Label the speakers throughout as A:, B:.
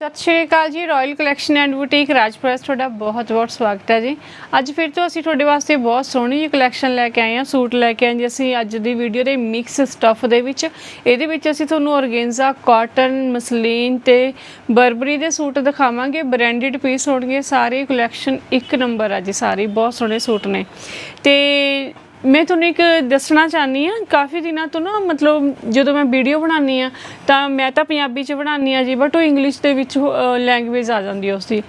A: ਸਤਿ ਸ਼੍ਰੀ ਅਕਾਲ ਜੀ ਰਾਇਲ ਕਲੈਕਸ਼ਨ ਐਂਡ ਬੁਟੀਕ ਰਾਜਪ੍ਰੈਸ ਤੁਹਾਡਾ ਬਹੁਤ-ਬਹੁਤ ਸਵਾਗਤ ਹੈ ਜੀ। ਅੱਜ ਫਿਰ ਤੋਂ ਅਸੀਂ ਤੁਹਾਡੇ ਵਾਸਤੇ ਬਹੁਤ ਸੋਹਣੀ ਜਿਹੀ ਕਲੈਕਸ਼ਨ ਲੈ ਕੇ ਆਏ ਹਾਂ, ਸੂਟ ਲੈ ਕੇ ਆਏ ਜੀ। ਅਸੀਂ ਅੱਜ ਦੀ ਵੀਡੀਓ ਦੇ ਮਿਕਸ ਸਟੱਫ ਦੇ ਵਿੱਚ, ਇਹਦੇ ਵਿੱਚ ਅਸੀਂ ਤੁਹਾਨੂੰ ਔਰਗੇਂਜ਼ਾ ਕਾਟਨ ਮਸਲੀਨ ਤੇ ਬਰਬਰੀ ਦੇ ਸੂਟ ਦਿਖਾਵਾਂਗੇ। ਬ੍ਰਾਂਡਡ ਪੀਸ ਹੋਣਗੇ, ਸਾਰੇ ਕਲੈਕਸ਼ਨ ਇੱਕ ਨੰਬਰ ਆ ਜੀ, ਸਾਰੇ ਬਹੁਤ ਸੋਹਣੇ ਸੂਟ ਨੇ। ਤੇ ਮੈਂ ਤੁਹਾਨੂੰ ਇੱਕ ਦੱਸਣਾ ਚਾਹਨੀ ਆ ਕਾਫੀ ਦਿਨਾਂ ਤੋਂ ਨਾ ਮਤਲਬ ਜਦੋਂ ਮੈਂ ਵੀਡੀਓ ਬਣਾਉਣੀ ਆ ਤਾਂ ਮੈਂ ਤਾਂ ਪੰਜਾਬੀ ਚ ਬਣਾਉਣੀ ਆ ਜੀ ਬਟ ਉਹ ਇੰਗਲਿਸ਼ ਦੇ ਵਿੱਚ ਲੈਂਗੁਏਜ ਆ ਜਾਂਦੀ ਆ ਉਸਦੀ।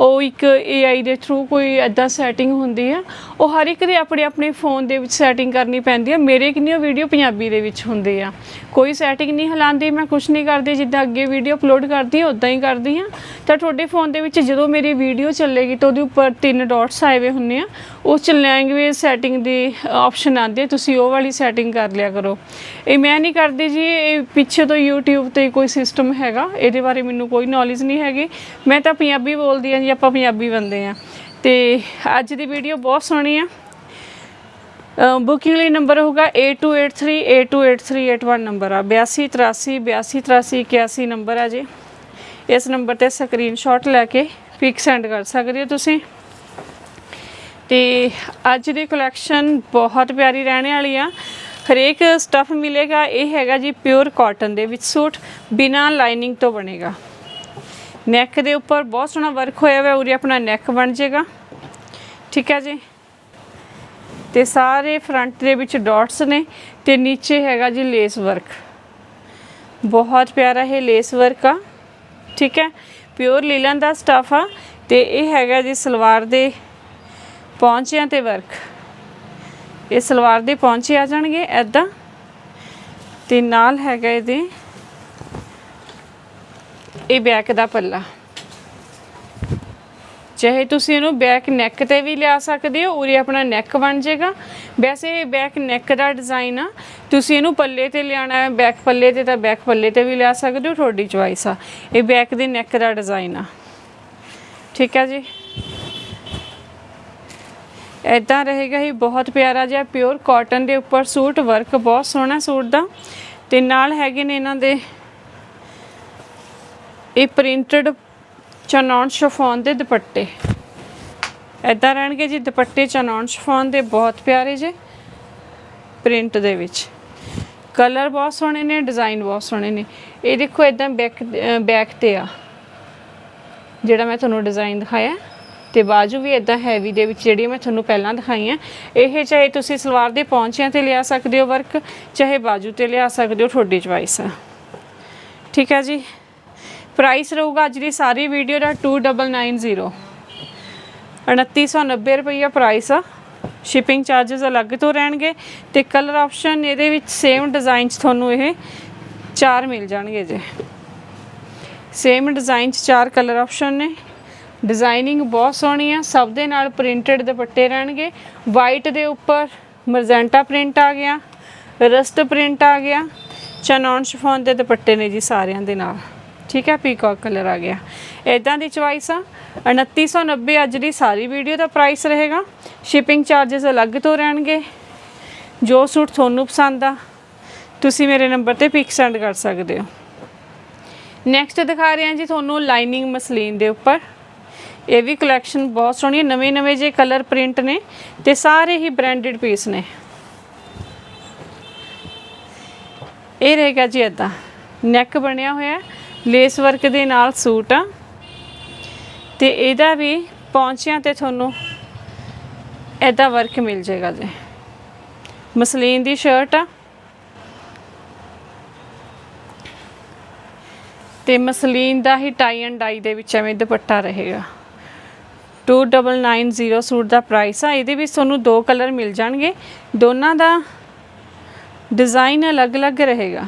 A: ਉਹ ਇੱਕ AI ਦੇ ਥਰੂ ਕੋਈ ਐਦਾਂ ਸੈਟਿੰਗ ਹੁੰਦੀ ਆ, ਉਹ ਹਰ ਇੱਕ ਦੇ ਆਪਣੇ ਆਪਣੇ ਫੋਨ ਦੇ ਵਿੱਚ ਸੈਟਿੰਗ ਕਰਨੀ ਪੈਂਦੀ ਆ। ਮੇਰੇ ਕਿੰਨੀਆਂ ਵੀਡੀਓ ਪੰਜਾਬੀ ਦੇ ਵਿੱਚ ਹੁੰਦੇ ਆ। ਕੋਈ ਸੈਟਿੰਗ ਨਹੀਂ ਹਿਲਾਉਂਦੀ, ਮੈਂ ਕੁਝ ਨਹੀਂ ਕਰਦੀ, ਜਿੱਦਾਂ ਅੱਗੇ ਵੀਡੀਓ ਅਪਲੋਡ ਕਰਦੀ ਹਾਂ ਉਦਾਂ ਹੀ ਕਰਦੀ ਹਾਂ ਤਾਂ ਤੁਹਾਡੇ ਫੋਨ ਦੇ ਵਿੱਚ ਜਦੋਂ ਮੇਰੀ ਵੀਡੀਓ ਚੱਲੇਗੀ ਤਾਂ ਉਹਦੇ ਉੱਪਰ ਤਿੰਨ ਡਾਟਸ ਆਏ ਹੋਏ ਹੁੰਨੇ ਆ। ਉਸ ਚ ਲੈਂਗੁਏਜ ਸੈਟਿੰਗ ਦੀ ਆਪਸ਼ਨ ਆਉਂਦੀ ਤੁਸੀਂ ਉਹ ਵਾਲੀ ਸੈਟਿੰਗ ਕਰ ਲਿਆ ਕਰੋ। ਇਹ ਮੈਂ ਨਹੀਂ ਕਰਦੀ ਜੀ, ਇਹ ਪਿੱਛੇ ਤੋਂ YouTube ਤੇ ਕੋਈ ਸਿਸਟਮ ਹੈਗਾ, ਇਹਦੇ ਬਾਰੇ ਮੈਨੂੰ ਕੋਈ ਨੌਲੇਜ ਨਹੀਂ ਹੈਗੀ। ਮੈਂ ਤਾਂ ਪੰਜਾਬੀ ਬੋਲਦੀ ਹਾਂ ਜੀ ਆਪਾਂ ਪੰਜਾਬੀ ਬੰਦੇ ਆ ਤੇ ਅੱਜ ਦੀ ਵੀਡੀਓ ਬਹੁਤ ਸੋਹਣੀ ਆ। ਬੁਕਿੰਗ ਲਈ ਨੰਬਰ ਹੋਗਾ 8283828381 ਨੰਬਰ ਆ। 8283 8283 81 ਨੰਬਰ ਆ ਜੀ। ਇਸ ਨੰਬਰ ਤੇ ਸਕਰੀਨਸ਼ਾਟ ਲੈ ਕੇ ਪਿਕ ਸੈਂਡ ਕਰ ਸਕਦੇ ਹੋ ਤੁਸੀਂ। ਤੇ ਅੱਜ ਦੀ ਕਲੈਕਸ਼ਨ ਬਹੁਤ ਪਿਆਰੀ ਰਹਿਣ ਵਾਲੀ ਆ। ਹਰੇਕ ਸਟਫ ਮਿਲੇਗਾ। ਇਹ ਹੈਗਾ ਜੀ ਪਿਓਰ ਕਾਟਨ ਦੇ ਵਿੱਚ ਸੂਟ, ਬਿਨਾ ਲਾਈਨਿੰਗ ਤੋਂ ਬਣੇਗਾ। ਨੈਕ ਦੇ ਉੱਪਰ ਬਹੁਤ ਸੋਹਣਾ ਵਰਕ ਹੋਇਆ ਹੋਇਆ, ਉਰੇ ਆਪਣਾ ਨੈਕ ਬਣ ਜਾਏਗਾ। ਠੀਕ ਹੈ ਜੀ? ਤੇ ਸਾਰੇ ਫਰੰਟ ਦੇ ਵਿੱਚ ਡਾਟਸ ਨੇ ਤੇ ਨੀਚੇ ਹੈਗਾ ਜੀ ਲੇਸ ਵਰਕ ਬਹੁਤ ਪਿਆਰਾ ਇਹ ਲੇਸ ਵਰਕ ਆ। ਠੀਕ ਹੈ? ਪਿਓਰ ਲੀਲਨ ਦਾ ਸਟਫ ਆ ਤੇ ਇਹ ਹੈਗਾ ਜੀ ਸਲਵਾਰ ਦੇ ਪੌਂਚਿਆਂ ਤੇ ਵਰਕ ਇਹ ਸਲਵਾਰ ਦੇ ਪੌਂਚੇ ਆ ਜਾਣਗੇ ਐਦਾਂ ਤੇ ਨਾਲ ਹੈਗਾ ਇਹਦੇ ਇਹ ਬੈਕ ਦਾ ਪੱਲਾ। ਚਾਹੇ ਤੁਸੀਂ ਇਹਨੂੰ ਬੈਕ ਨੈਕ ਤੇ ਵੀ ਲਿਆ ਸਕਦੇ ਹੋ, ਉਰੇ ਆਪਣਾ ਨੈਕ ਬਣ ਜਾਏਗਾ। ਵੈਸੇ ਇਹ ਬੈਕ ਨੈਕ ਦਾ ਡਿਜ਼ਾਈਨ ਆ। ਤੁਸੀਂ ਇਹਨੂੰ ਪੱਲੇ ਤੇ ਲਿਆਣਾ ਹੈ, ਬੈਕ ਪੱਲੇ ਤੇ ਤਾਂ ਬੈਕ ਪੱਲੇ ਤੇ ਵੀ ਲਿਆ ਸਕਦੇ ਹੋ, ਤੁਹਾਡੀ ਚੁਆਇਸ ਆ। ਇਹ ਬੈਕ ਦੇ ਨੈਕ ਦਾ ਡਿਜ਼ਾਈਨ ਆ। ਠੀਕ ਹੈ ਜੀ? ਇਦਾਂ ਰਹੇਗਾ ਹੀ ਬਹੁਤ ਪਿਆਰਾ ਜਿਹਾ ਪਿਓਰ ਕਾਟਨ ਦੇ ਉੱਪਰ ਸੂਟ ਵਰਕ ਬਹੁਤ ਸੋਹਣਾ ਸੂਟ ਦਾ। ਤੇ ਨਾਲ ਹੈਗੇ ਨੇ ਇਹਨਾਂ ਦੇ ਇਹ ਪ੍ਰਿੰਟਡ ਚਨੌਨ ਸ਼ਫੋਨ ਦੇ ਦੁਪੱਟੇ। ਇਦਾਂ ਰਹਿਣਗੇ ਜੀ, ਦੁਪੱਟੇ ਚਨੌਨ ਸ਼ਫੋਨ ਦੇ, ਬਹੁਤ ਪਿਆਰੇ ਜੇ ਪ੍ਰਿੰਟ ਦੇ ਵਿੱਚ। ਕਲਰ ਬਹੁਤ ਸੋਹਣੇ ਨੇ ਡਿਜ਼ਾਈਨ ਬਹੁਤ ਸੋਹਣੇ ਨੇ। ਇਹ ਦੇਖੋ ਇਦਾਂ ਬੈਕ ਬੈਕ ਤੇ ਆ। ਜਿਹੜਾ ਮੈਂ ਤੁਹਾਨੂੰ ਡਿਜ਼ਾਈਨ ਦਿਖਾਇਆ, ਤੇ ਬਾਜੂ ਵੀ ਇਦਾਂ ਹੈਵੀ ਦੇ ਵਿੱਚ, ਜਿਹੜੀ ਮੈਂ ਤੁਹਾਨੂੰ ਪਹਿਲਾਂ ਦਿਖਾਈਆਂ ਇਹ ਚਾਹੇ ਤੁਸੀਂ ਸਲਵਾਰ ਦੇ ਪੌਂਚਿਆਂ ਤੇ ਲਿਆ ਸਕਦੇ ਹੋ ਵਰਕ ਚਾਹੇ ਬਾਜੂ ਤੇ ਲਿਆ ਸਕਦੇ ਹੋ, ਤੁਹਾਡੀ ਚੁਆਇਸ ਆ। ਠੀਕ ਹੈ ਜੀ? ਪ੍ਰਾਈਸ ਰਹੂਗਾ ਅੱਜ ਦੀ ਸਾਰੀ ਵੀਡੀਓ ਦਾ 2990 2990 ਰੁਪਈਆ ਪ੍ਰਾਈਸ ਆ। ਸ਼ਿਪਿੰਗ ਚਾਰजेस ਅਲੱਗ ਤੋਂ ਰਹਿਣਗੇ ਤੇ ਕਲਰ ਆਪਸ਼ਨ ਇਹਦੇ ਵਿੱਚ ਸੇਮ ਡਿਜ਼ਾਈਨ 'ਚ ਤੁਹਾਨੂੰ ਇਹ ਚਾਰ ਮਿਲ ਜਾਣਗੇ ਜੇ। ਸੇਮ ਡਿਜ਼ਾਈਨ 'ਚ ਚਾਰ ਕਲਰ ਆਪਸ਼ਨ ਨੇ। ਡਿਜ਼ਾਈਨਿੰਗ ਬਹੁਤ ਸੋਹਣੀ ਆ। ਸਭ ਦੇ ਨਾਲ ਪ੍ਰਿੰਟਡ ਦੁਪੱਟੇ ਰਹਿਣਗੇ। ਵਾਈਟ ਦੇ ਉੱਪਰ ਮਰਜ਼ੈਂਟਾ ਪ੍ਰਿੰਟ ਆ ਗਿਆ। ਰਸਟ ਪ੍ਰਿੰਟ ਆ ਗਿਆ। ਚਨੌਨ ਸ਼ਿਫੋਨ ਦੇ ਦੁਪੱਟੇ ਨੇ ਜੀ ਸਾਰਿਆਂ ਦੇ ਨਾਲ। ਠੀਕ ਹੈ ਪੀਕਾਕ ਕਲਰ ਆ ਗਿਆ। ਇਦਾਂ ਦੀ ਚੁਆਇਸ ਆ। 2990 ਅੱਜ ਦੀ ਸਾਰੀ ਵੀਡੀਓ ਦਾ ਪ੍ਰਾਈਸ ਰਹੇਗਾ। ਸ਼ਿਪਿੰਗ ਚਾਰजेस ਅਲੱਗ ਤੋਂ ਰਹਿਣਗੇ। ਜੋ ਸੂਟ ਤੁਹਾਨੂੰ ਪਸੰਦ ਆ, ਤੁਸੀਂ ਮੇਰੇ ਨੰਬਰ ਤੇ ਪਿਕ ਸੈਂਡ ਕਰ ਸਕਦੇ ਹੋ। ਨੈਕਸਟ ਦਿਖਾ ਰਹੇ ਹਾਂ ਜੀ ਤੁਹਾਨੂੰ ਲਾਈਨਿੰਗ ਮਸਲੀਨ ਦੇ ਉੱਪਰ। ਇਹ ਵੀ ਕਲੈਕਸ਼ਨ ਬਹੁਤ ਸੋਹਣੀ ਹੈ ਨਵੇਂ ਨਵੇਂ ਜੇ ਕਲਰ ਪ੍ਰਿੰਟ ਨੇ ਤੇ ਸਾਰੇ ਹੀ ਬ੍ਰਾਂਡਡ ਪੀਸ ਨੇ। ਇਹ ਰਹੇਗਾ ਜੀ ਇਦਾਂ ਨੈਕ ਬਣਿਆ ਹੋਇਆ ਲੇਸ ਵਰਕ ਦੇ ਨਾਲ ਸੂਟ ਆ। ਤੇ ਇਹਦਾ ਵੀ ਪੌਂਚਿਆਂ ਤੇ ਤੁਹਾਨੂੰ ਇਦਾਂ ਵਰਕ ਮਿਲ ਜਾਏਗਾ ਜੀ। ਮਸਲੀਨ ਦੀ ਸ਼ਰਟ ਆ। ਤੇ ਮਸਲੀਨ ਦਾ ਹੀ ਟਾਈ ਐਂਡ ਡਾਈ ਦੇ ਵਿੱਚ ਐਵੇਂ ਦੁਪੱਟਾ ਰਹੇਗਾ। 2990 ਸੂਟ ਦਾ ਪ੍ਰਾਈਸ ਆ। ਇਹਦੇ ਵਿੱਚ ਤੁਹਾਨੂੰ ਦੋ ਕਲਰ ਮਿਲ ਜਾਣਗੇ। ਦੋਨਾਂ ਦਾ ਡਿਜ਼ਾਈਨ ਅਲੱਗ-ਅਲੱਗ ਰਹੇਗਾ।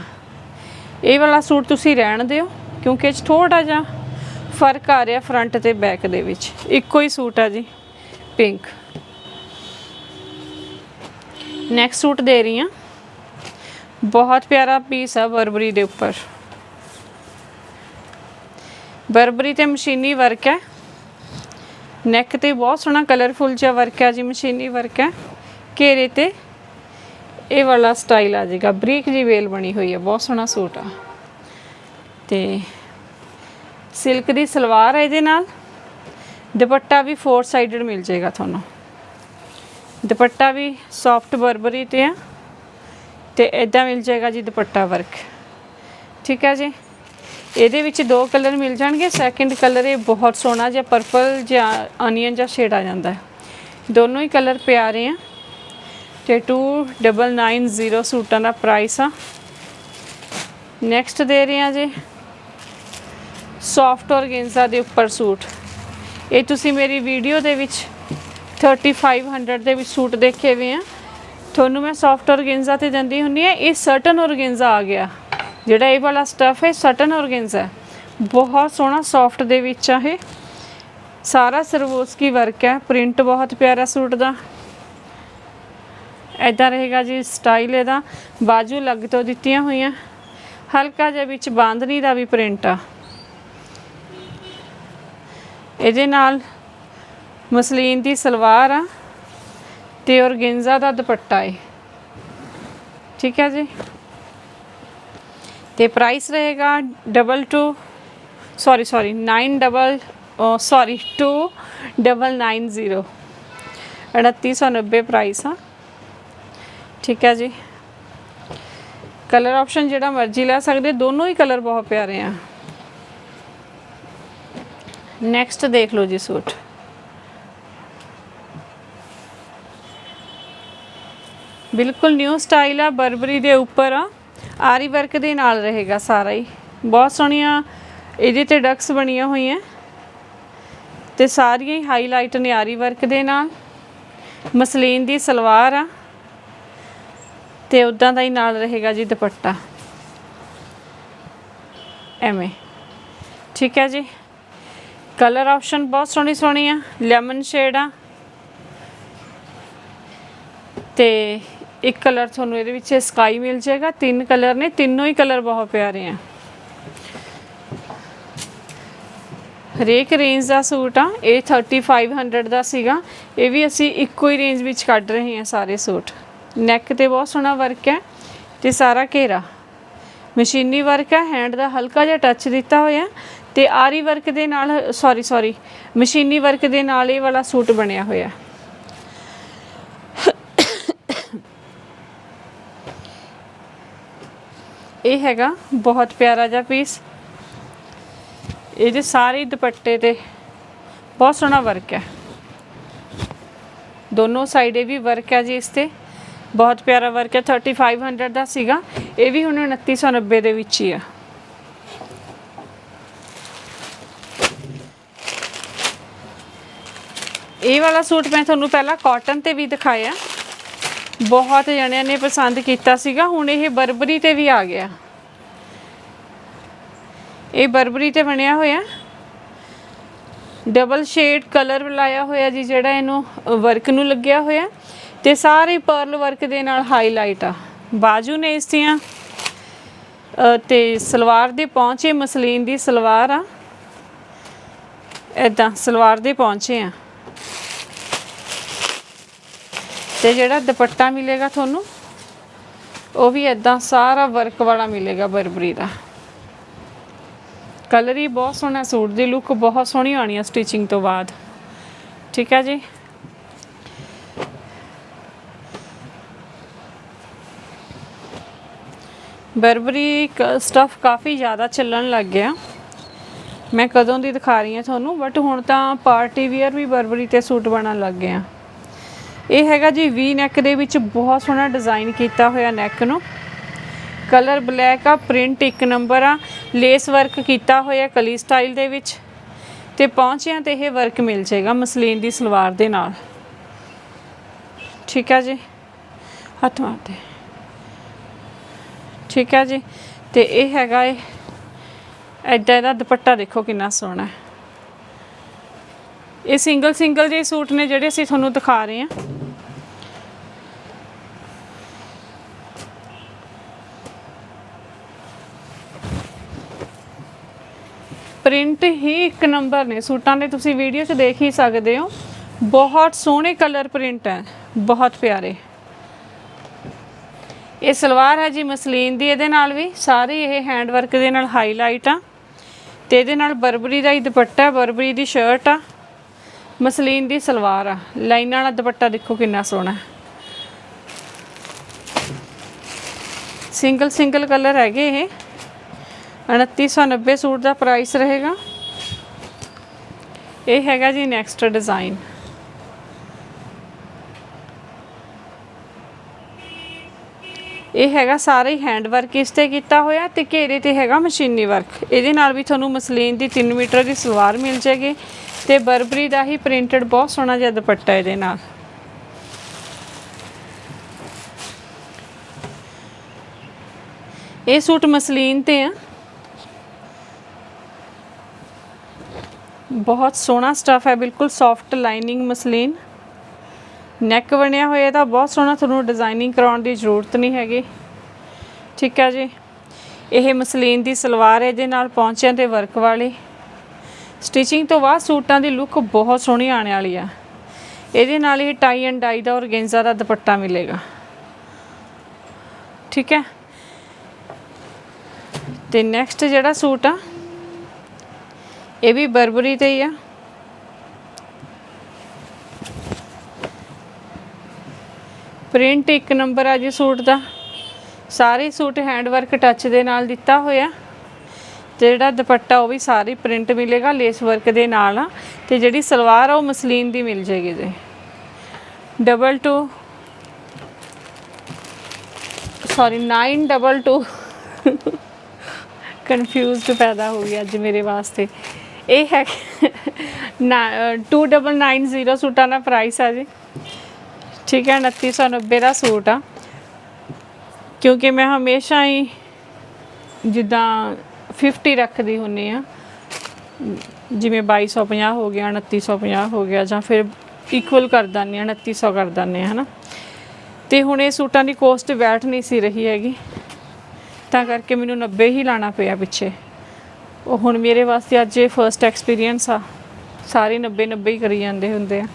A: ਇਹ ਵਾਲਾ ਸੂਟ ਤੁਸੀਂ ਰਹਿਣ ਦਿਓ। ਕਿਉਂਕਿ ਇਹ 'ਚ ਥੋੜਾ ਜਿਹਾ ਫ਼ਰਕ ਆ ਰਿਹਾ ਫਰੰਟ ਤੇ ਬੈਕ ਦੇ ਵਿੱਚ। ਇੱਕੋ ਹੀ ਸੂਟ ਆ ਜੀ ਪਿੰਕ ਨੈਕਸਟ ਸੂਟ ਦੇ ਰਹੀ ਆ ਬਹੁਤ ਪਿਆਰਾ ਪੀਸ ਆ ਬਰਬਰੀ ਦੇ ਉੱਪਰ। ਬਰਬਰੀ ਤੇ ਮਸ਼ੀਨੀ ਵਰਕ ਹੈ। ਨੈਕ ਤੇ ਬਹੁਤ ਸੋਹਣਾ ਕਲਰਫੁਲ ਜਿਹਾ ਵਰਕ ਹੈ ਜੀ, ਮਸ਼ੀਨੀ ਵਰਕ ਹੈ। ਘੇਰੇ ਤੇ ਇਹ ਵਾਲਾ ਸਟਾਈਲ ਆ ਜਾਏਗਾ ਬਰੀਕ ਜੀ ਵੇਲ ਬਣੀ ਹੋਈ ਹੈ, ਬਹੁਤ ਸੋਹਣਾ ਸੂਟ ਆ। ਤੇ ਸਿਲਕ ਦੀ ਸਲਵਾਰ ਹੈ ਇਹਦੇ ਨਾਲ। ਦੁਪੱਟਾ ਵੀ ਫੋਰ ਸਾਈਡਡ ਮਿਲ ਜਾਏਗਾ ਤੁਹਾਨੂੰ। ਦੁਪੱਟਾ ਵੀ ਸੌਫਟ ਬਰਬਰੀ ਤੇ ਆ ਤੇ ਇਦਾਂ ਮਿਲ ਜਾਏਗਾ ਜੀ ਦੁਪੱਟਾ ਵਰਕ ਠੀਕ ਹੈ ਜੀ? ਇਹਦੇ ਵਿੱਚ ਦੋ ਕਲਰ ਮਿਲ ਜਾਣਗੇ। ਸੈਕਿੰਡ ਕਲਰ ਇਹ ਬਹੁਤ ਸੋਹਣਾ ਜਿਹਾ ਪਰਪਲ ਜਾਂ ਅਨੀਅਨ ਜਾਂ ਸ਼ੇਡ ਆ ਜਾਂਦਾ ਹੈ। ਦੋਨੋਂ ਹੀ ਕਲਰ ਪਿਆਰੇ ਆ ਤੇ 2990 ਸੂਟਾਂ ਦਾ ਪ੍ਰਾਈਸ ਆ। ਨੈਕਸਟ ਦੇ ਰਹੇ ਆ ਜੀ। ਸੌਫਟ ਔਰਗੇਂਜ਼ਾ ਦੇ ਉੱਪਰ ਸੂਟ। ਇਹ ਤੁਸੀਂ ਮੇਰੀ ਵੀਡੀਓ ਦੇ ਵਿੱਚ 3500 ਦੇ ਵਿੱਚ ਸੂਟ ਦੇਖੇ ਹੋਏ ਆ। ਤੁਹਾਨੂੰ ਮੈਂ ਸੌਫਟ ਔਰਗੇਂਜ਼ਾ ਤੇ ਦਿੰਦੀ ਹੁੰਦੀ ਆ ਇਹ ਸਰਟਨ ਔਰਗੇਂਜ਼ਾ ਆ ਗਿਆ। ਜਿਹੜਾ ਇਹ ਵਾਲਾ ਸਟਫ ਹੈ ਸਰਟਨ ਔਰਗੇਂਜ਼ਾ ਬਹੁਤ ਸੋਹਣਾ ਸੌਫਟ ਦੇ ਵਿੱਚ ਆ ਇਹ। ਸਾਰਾ ਸਰਵੋਸਕੀ ਵਰਕ ਹੈ। ਪ੍ਰਿੰਟ ਬਹੁਤ ਪਿਆਰਾ ਸੂਟ ਦਾ। ਐਦਾਂ ਰਹੇਗਾ ਜੀ ਸਟਾਈਲ ਇਹਦਾ। ਬਾਜੂ ਲੱਗ ਤੋਂ ਦਿੱਤੀਆਂ ਹੋਈਆਂ। ਹਲਕਾ ਜਿਹਾ ਵਿੱਚ ਬਾਂਦਨੀ ਦਾ ਵੀ ਪ੍ਰਿੰਟ ਆ। ਇਹਦੇ ਨਾਲ ਮਸਲੀਨ ਦੀ ਸਲਵਾਰ ਆ ਤੇ ਔਰਗੇਂਜ਼ਾ ਦਾ ਦੁਪੱਟਾ ਹੈ ਠੀਕ ਹੈ ਜੀ? ਤੇ ਪ੍ਰਾਈਸ ਰਹੇਗਾ double two sorry sorry 9 double sorry 2 double 90 2990 price ਆ। ਠੀਕ ਹੈ ਜੀ? ਕਲਰ ਆਪਸ਼ਨ ਜਿਹੜਾ ਮਰਜ਼ੀ ਲੈ ਸਕਦੇ, ਦੋਨੋਂ ਹੀ ਕਲਰ ਬਹੁਤ ਪਿਆਰੇ ਆ। ਨੈਕਸਟ ਦੇਖ ਲਓ ਜੀ ਸੂਟ। ਬਿਲਕੁਲ ਨਿਊ ਸਟਾਈਲ ਆ, ਬਰਬਰੀ ਦੇ ਉੱਪਰ ਆ। ਆਰੀ ਵਰਕ ਦੇ ਨਾਲ ਰਹੇਗਾ ਸਾਰਾ ਹੀ। ਬਹੁਤ ਸੋਹਣੀਆਂ ਇਹਦੇ ਤੇ ਡਕਸ ਬਣੀਆਂ ਹੋਈਆਂ। ਤੇ ਸਾਰੀਆਂ ਹੀ ਹਾਈਲਾਈਟ ਨੇ ਆਰੀ ਵਰਕ ਦੇ ਨਾਲ। ਮਸਲੀਨ ਦੀ ਸਲਵਾਰ ਆ। ਤੇ ਉਦਾਂ ਦਾ ਹੀ ਨਾਲ ਰਹੇਗਾ ਜੀ ਦੁਪੱਟਾ। ਐਵੇਂ। ਠੀਕ ਹੈ ਜੀ। ਕਲਰ ਆਪਸ਼ਨ ਬਹੁਤ ਸੋਹਣੀ ਸੋਹਣੀ ਆ ਲੈਮਨ ਸ਼ੇਡ ਆ। ਤੇ ਇੱਕ ਕਲਰ ਤੁਹਾਨੂੰ ਇਹਦੇ ਵਿੱਚ ਸਕਾਈ ਮਿਲ ਜਾਏਗਾ, ਤਿੰਨ ਕਲਰ ਨੇ, ਤਿੰਨੋਂ ਹੀ ਕਲਰ ਬਹੁਤ ਪਿਆਰੇ ਆ। ਹਰੇਕ ਰੇਂਜ ਦਾ ਸੂਟ ਆ, ਇਹ 3500 ਦਾ ਸੀਗਾ, ਇਹ ਵੀ ਅਸੀਂ ਇੱਕੋ ਹੀ ਰੇਂਜ ਵਿੱਚ ਕੱਢ ਰਹੇ ਹਾਂ ਸਾਰੇ ਸੂਟ। ਨੈਕ ਤੇ ਬਹੁਤ ਸੋਹਣਾ ਵਰਕ ਹੈ ਤੇ ਸਾਰਾ ਘੇਰਾ। ਮਸ਼ੀਨੀ ਵਰਕ ਹੈ ਹੈਂਡ ਦਾ ਹਲਕਾ ਜਿਹਾ ਟੱਚ ਦਿੱਤਾ ਹੋਇਆ ਤੇ ਆਰੀ ਵਰਕ ਦੇ ਨਾਲ ਸੌਰੀ ਸੌਰੀ ਮਸ਼ੀਨੀ ਵਰਕ ਦੇ ਨਾਲ ਇਹ ਵਾਲਾ ਸੂਟ ਬਣਿਆ ਹੋਇਆ। ਇਹ ਹੈਗਾ ਬਹੁਤ ਪਿਆਰਾ ਜਿਹਾ ਪੀਸ ਇਹਦੇ ਸਾਰੇ ਦੁਪੱਟੇ ਤੇ ਬਹੁਤ ਸੋਹਣਾ ਵਰਕ ਹੈ। ਦੋਨੋਂ ਸਾਈਡੇ ਵੀ ਵਰਕ ਹੈ ਜੀ ਇਸ ਤੇ। ਬਹੁਤ ਪਿਆਰਾ ਵਰਕ ਹੈ 3500 ਦਾ ਸੀਗਾ। ਇਹ ਵੀ ਹੁਣ 2990 ਦੇ ਵਿੱਚ ਹੀ ਆ। ਇਹ ਵਾਲਾ ਸੂਟ ਮੈਂ ਤੁਹਾਨੂੰ ਪਹਿਲਾਂ ਕਾਟਨ ਤੇ ਵੀ ਦਿਖਾਇਆ। ਬਹੁਤ ਜਣਿਆਂ ਨੇ ਪਸੰਦ ਕੀਤਾ ਸੀਗਾ ਹੁਣ ਇਹ ਬਰਬਰੀ ਤੇ ਵੀ ਆ ਗਿਆ। ਇਹ ਬਰਬਰੀ ਤੇ ਬਣਿਆ ਹੋਇਆ। ਡਬਲ ਸ਼ੇਡ ਕਲਰ ਲਾਇਆ ਹੋਇਆ ਜੀ ਜਿਹੜਾ ਇਹਨੂੰ ਵਰਕ ਨੂੰ ਲੱਗਿਆ ਹੋਇਆ। ਤੇ ਸਾਰੇ ਪਰਲ ਵਰਕ ਦੇ ਨਾਲ ਹਾਈਲਾਈਟ ਆ। ਬਾਜੂ ਨੇ ਇਸ ਦੀਆਂ ਅ, ਤੇ ਸਲਵਾਰ ਦੇ ਪਹੁੰਚੇ ਮਸਲੀਨ ਦੀ ਸਲਵਾਰ ਆ। ਇਦਾਂ ਸਲਵਾਰ ਦੇ ਪਹੁੰਚੇ ਆ। ਤੇ ਜਿਹੜਾ ਦੁਪੱਟਾ ਮਿਲੇਗਾ ਤੁਹਾਨੂੰ, ਉਹ ਵੀ ਇਦਾਂ ਸਾਰਾ ਵਰਕ ਵਾਲਾ ਮਿਲੇਗਾ ਬਰਬਰੀ ਦਾ। ਕਲਰ ਹੀ ਬਹੁਤ ਸੋਹਣਾ, ਸੂਟ ਦੀ ਲੁੱਕ ਬਹੁਤ ਸੋਹਣੀ ਆਣੀ ਆ ਸਟਿਚਿੰਗ ਤੋਂ ਬਾਅਦ। ਠੀਕ ਹੈ ਜੀ? ਬਰਬਰੀ ਸਟਫ ਕਾਫੀ ਜ਼ਿਆਦਾ ਚੱਲਣ ਲੱਗ ਗਿਆ। ਮੈਂ ਕਦੋਂ ਦੀ ਦਿਖਾ ਰਹੀ ਹਾਂ ਤੁਹਾਨੂੰ ਬਟ ਹੁਣ ਤਾਂ ਪਾਰਟੀ ਵੇਅਰ ਵੀ ਬਰਬਰੀ ਤੇ ਸੂਟ ਬਣਨ ਲੱਗ ਗਏ ਆ ਇਹ ਹੈਗਾ ਜੀ ਵੀ ਨੈਕ ਦੇ ਵਿੱਚ ਬਹੁਤ ਸੋਹਣਾ ਡਿਜ਼ਾਈਨ ਕੀਤਾ ਹੋਇਆ ਨੈਕ ਨੂੰ। ਕਲਰ ਬਲੈਕ ਆ ਪ੍ਰਿੰਟ ਇੱਕ ਨੰਬਰ ਆ ਲੇਸ ਵਰਕ ਕੀਤਾ ਹੋਇਆ ਕਲੀ ਸਟਾਈਲ ਦੇ ਵਿੱਚ। ਤੇ ਪਹੁੰਚਿਆਂ ਤੇ ਇਹ ਵਰਕ ਮਿਲ ਜਾਏਗਾ ਮਸਲੀਨ ਦੀ ਸਲਵਾਰ ਦੇ ਨਾਲ। ਠੀਕ ਹੈ ਜੀ? ਹੱਥ ਮਾਰਦੇ। ਠੀਕ ਹੈ ਜੀ? ਤੇ ਇਹ ਹੈਗਾ ਇਹ ਐਡਾ ਇਹਦਾ ਦੁਪੱਟਾ ਦੇਖੋ ਕਿੰਨਾ ਸੋਹਣਾ ਹੈ। ਇਹ ਸਿੰਗਲ ਸਿੰਗਲ ਜਿਹੇ ਸੂਟ ਨੇ ਜਿਹੜੇ ਅਸੀਂ ਤੁਹਾਨੂੰ ਦਿਖਾ ਰਹੇ ਹਾਂ। ਪ੍ਰਿੰਟ ਹੀ ਇੱਕ ਨੰਬਰ ਨੇ। ਸੂਟਾਂ ਦੇ ਤੁਸੀਂ ਵੀਡੀਓ 'ਚ ਦੇਖ ਹੀ ਸਕਦੇ ਹੋ। ਬਹੁਤ ਸੋਹਣੇ ਕਲਰ ਪ੍ਰਿੰਟ ਹੈ। ਬਹੁਤ ਪਿਆਰੇ। ਇਹ ਸਲਵਾਰ ਹੈ ਜੀ ਮਸਲੀਨ ਦੀ। ਇਹਦੇ ਨਾਲ ਵੀ ਸਾਰੇ ਇਹ ਹੈਂਡ ਵਰਕ ਦੇ ਨਾਲ ਹਾਈਲਾਈਟ ਆ। ਤੇ ਇਹਦੇ ਨਾਲ ਬਰਬਰੀ ਦਾ ਹੀ ਦੁਪੱਟਾ, ਬਰਬਰੀ ਦੀ ਸ਼ਰਟ ਆ। ਮਸਲੀਨ ਦੀ ਸਲਵਾਰ ਆ। ਲਾਈਨਾਂ ਵਾਲਾ ਦੁਪੱਟਾ ਦੇਖੋ ਕਿੰਨਾ ਸੋਹਣਾ। ਹੈ ਸਿੰਗਲ ਸਿੰਗਲ ਕਲਰ ਹੈਗੇ ਇਹ। 2990 ਸੂਟ ਦਾ ਪ੍ਰਾਈਸ ਰਹੇਗਾ। ਇਹ ਹੈਗਾ ਜੀ ਨੈਕਸਟ ਡਿਜ਼ਾਈਨ ਇਹ ਹੈਗਾ ਸਾਰੇ ਹੀ ਹੈਂਡ ਵਰਕ ਇਸ ਤੇ ਕੀਤਾ ਹੋਇਆ ਤੇ ਘੇਰੇ ਤੇ ਹੈਗਾ ਮਸ਼ੀਨੀ ਵਰਕ ਇਹਦੇ ਨਾਲ ਵੀ ਤੁਹਾਨੂੰ ਮਸਲੀਨ ਦੀ 3 ਮੀਟਰ ਦੀ ਸਲਵਾਰ ਮਿਲ ਜਾਏਗੀ ਤੇ ਬਰਬਰੀ ਦਾ ਹੀ ਪ੍ਰਿੰਟਡ ਬਹੁਤ ਸੋਹਣਾ ਜਿਹਾ ਦੁਪੱਟਾ ਇਹਦੇ ਨਾਲ। ਇਹ ਸੂਟ ਮਸਲੀਨ ਤੇ ਆ। ਬਹੁਤ ਸੋਹਣਾ ਸਟਫ ਹੈ, ਬਿਲਕੁਲ ਸੌਫਟ ਲਾਈਨਿੰਗ ਮਸਲੀਨ। ਨੈਕ ਬਣਿਆ ਹੋਇਆ ਇਹਦਾ ਬਹੁਤ ਸੋਹਣਾ ਤੁਹਾਨੂੰ ਡਿਜ਼ਾਈਨਿੰਗ ਕਰਾਉਣ ਦੀ ਜ਼ਰੂਰਤ ਨਹੀਂ ਹੈਗੀ। ਠੀਕ ਹੈ ਜੀ। ਇਹ ਮਸਲੀਨ ਦੀ ਸਲਵਾਰ ਹੈ, ਇਹਦੇ ਨਾਲ ਪੌਂਚਿਆਂ ਤੇ ਵਰਕ ਵਾਲੀ। ਸਟਿਚਿੰਗ ਤੋਂ ਬਾਅਦ ਸੂਟਾਂ ਦੀ ਲੁੱਕ ਬਹੁਤ ਸੋਹਣੀ ਆਉਣ ਵਾਲੀ ਆ। ਇਹਦੇ ਨਾਲ ਇਹ ਟਾਈ ਐਂਡ ਡਾਈ ਦਾ ਔਰਗੈਂਜ਼ਾ ਦਾ ਦੁਪੱਟਾ ਮਿਲੇਗਾ। ਠੀਕ ਹੈ। ਤੇ ਨੈਕਸਟ ਜਿਹੜਾ ਸੂਟ ਆ ਇਹ ਵੀ ਬਰਬਰੀ ਤੇ ਹੀ ਆ। ਪ੍ਰਿੰਟ ਇੱਕ ਨੰਬਰ ਆ ਜੀ ਸੂਟ ਦਾ। ਸਾਰੇ ਸੂਟ ਹੈਂਡ ਵਰਕ ਟੱਚ ਦੇ ਨਾਲ ਦਿੱਤਾ ਹੋਇਆ। ਤੇ ਜਿਹੜਾ ਦੁਪੱਟਾ ਉਹ ਵੀ ਸਾਰੀ ਪ੍ਰਿੰਟ ਮਿਲੇਗਾ, ਲੇਸ ਵਰਕ ਦੇ ਨਾਲ ਆ। ਤੇ ਜਿਹੜੀ ਸਲਵਾਰ ਆ ਉਹ ਮਸਲੀਨ ਦੀ ਮਿਲ ਜੇਗੀ ਜੀ। Double two. ਸੌਰੀ 922 ਕਨਫਿਊਜ਼ਡ ਪੈਦਾ ਹੋ ਗਈ ਅੱਜ ਮੇਰੇ ਵਾਸਤੇ। ਇਹ ਹੈ ਨਾ 2990 ਸੂਟਾਂ ਦਾ ਪ੍ਰਾਈਸ ਆ ਜੀ। ਠੀਕ ਹੈ 2990 ਦਾ ਸੂਟ ਆ। ਕਿਉਂਕਿ ਮੈਂ ਹਮੇਸ਼ਾ ਹੀ ਜਿੱਦਾਂ 50 ਰੱਖਦੀ ਹੁੰਨੀ ਆ ਜਿਵੇਂ 2250 ਹੋ ਗਿਆ 2950 ਹੋ ਗਿਆ, ਜਾਂ ਫਿਰ ਇਕੁਅਲ ਕਰ ਦਿੰਦੇ ਆ 2900 ਕਰ ਦਿੰਦੇ ਆ ਹਨਾ। ਤੇ ਹੁਣ ਇਹ ਸੂਟਾਂ ਦੀ ਕੋਸਟ ਬੈਠ ਨਹੀਂ ਸੀ ਰਹੀ ਹੈਗੀ। ਤਾਂ ਕਰਕੇ ਮੈਨੂੰ 90 ਹੀ ਲਾਣਾ ਪਿਆ ਪਿੱਛੇ। ਉਹ ਹੁਣ ਮੇਰੇ ਵਾਸਤੇ ਅੱਜ ਇਹ ਫਰਸਟ ਐਕਸਪੀਰੀਅੰਸ ਆ। ਸਾਰੇ 90 90 ਹੀ ਕਰੀ ਜਾਂਦੇ ਹੁੰਦੇ ਆ।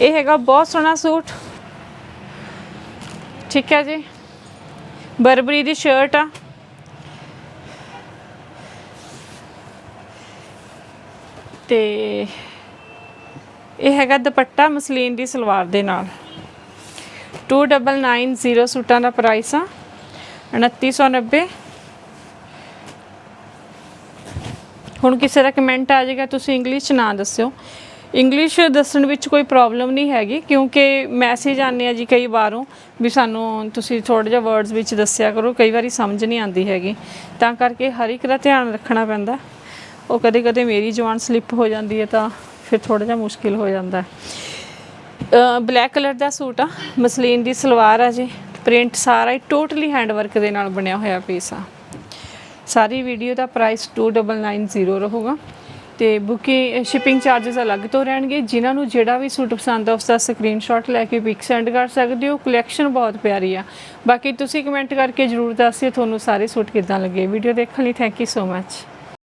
A: ਇਹ ਹੈਗਾ ਬਹੁਤ ਸੋਹਣਾ ਸੂਟ। ਠੀਕ ਹੈ ਜੀ। ਬਰਬਰੀ ਦੀ ਸ਼ਰਟ ਆ। ਤੇ ਇਹ ਹੈਗਾ ਦੁਪੱਟਾ ਮਸਲੀਨ ਦੀ ਸਲਵਾਰ ਦੇ ਨਾਲ। 2990 ਸੂਟਾਂ ਦਾ ਪ੍ਰਾਈਸ ਆ। 2990 ਹੁਣ ਕਿਸੇ ਦਾ ਕਮੈਂਟ ਆ ਜਾਏਗਾ, ਤੁਸੀਂ ਇੰਗਲਿਸ਼ ਚ ਨਾ ਦੱਸਿਓ। ਇੰਗਲਿਸ਼ ਦੱਸਣ ਵਿੱਚ ਕੋਈ ਪ੍ਰੋਬਲਮ ਨਹੀਂ ਹੈਗੀ, ਕਿਉਂਕਿ ਮੈਸੇਜ ਆਉਂਦੇ ਆ ਜੀ ਕਈ ਵਾਰੋਂ ਵੀ ਸਾਨੂੰ ਤੁਸੀਂ ਥੋੜਾ ਜਿਹਾ ਵਰਡਸ ਵਿੱਚ ਦੱਸਿਆ ਕਰੋ, ਕਈ ਵਾਰੀ ਸਮਝ ਨਹੀਂ ਆਉਂਦੀ ਹੈਗੀ। ਤਾਂ ਕਰਕੇ ਹਰ ਇੱਕ ਦਾ ਧਿਆਨ ਰੱਖਣਾ ਪੈਂਦਾ। ਉਹ ਕਦੇ ਕਦੇ ਮੇਰੀ ਜਵਾਨ ਸਲਿੱਪ ਹੋ ਜਾਂਦੀ ਹੈ ਤਾਂ ਫਿਰ ਥੋੜਾ ਜਿਹਾ ਮੁਸ਼ਕਿਲ ਹੋ ਜਾਂਦਾ ਬਲੈਕ ਕਲਰ ਦਾ ਸੂਟ ਆ, ਮਸਲੀਨ ਦੀ ਸਲਵਾਰ ਆ ਜੀ। ਪ੍ਰਿੰਟ ਸਾਰਾ ਹੀ ਟੋਟਲੀ ਹੈਂਡ ਵਰਕ ਦੇ ਨਾਲ ਬਣਿਆ ਹੋਇਆ ਪੀਸ ਆ। ਸਾਰੀ ਵੀਡੀਓ ਦਾ ਪ੍ਰਾਈਸ 2990 ਰਹੂਗਾ। ਤੇ ਬੁਕਿੰਗ ਸ਼ਿਪਿੰਗ ਚਾਰजेस ਅਲੱਗ ਤੋਂ ਰਹਿਣਗੇ। ਜਿਨ੍ਹਾਂ ਨੂੰ ਜਿਹੜਾ ਵੀ ਸੂਟ ਪਸੰਦ ਆ, ਉਸ ਦਾ ਸਕਰੀਨਸ਼ਾਟ ਲੈ ਕੇ ਪਿਕ ਸੈਂਡ ਕਰ ਸਕਦੇ ਹੋ। ਕਲੈਕਸ਼ਨ ਬਹੁਤ ਪਿਆਰੀ ਆ। ਬਾਕੀ ਤੁਸੀਂ ਕਮੈਂਟ ਕਰਕੇ ਜਰੂਰ ਦੱਸਿਓ ਤੁਹਾਨੂੰ ਸਾਰੇ ਸੂਟ ਕਿਦਾਂ ਲੱਗੇ। ਵੀਡੀਓ ਦੇਖਣ ਲਈ ਥੈਂਕ ਯੂ ਸੋ ਮੱਚ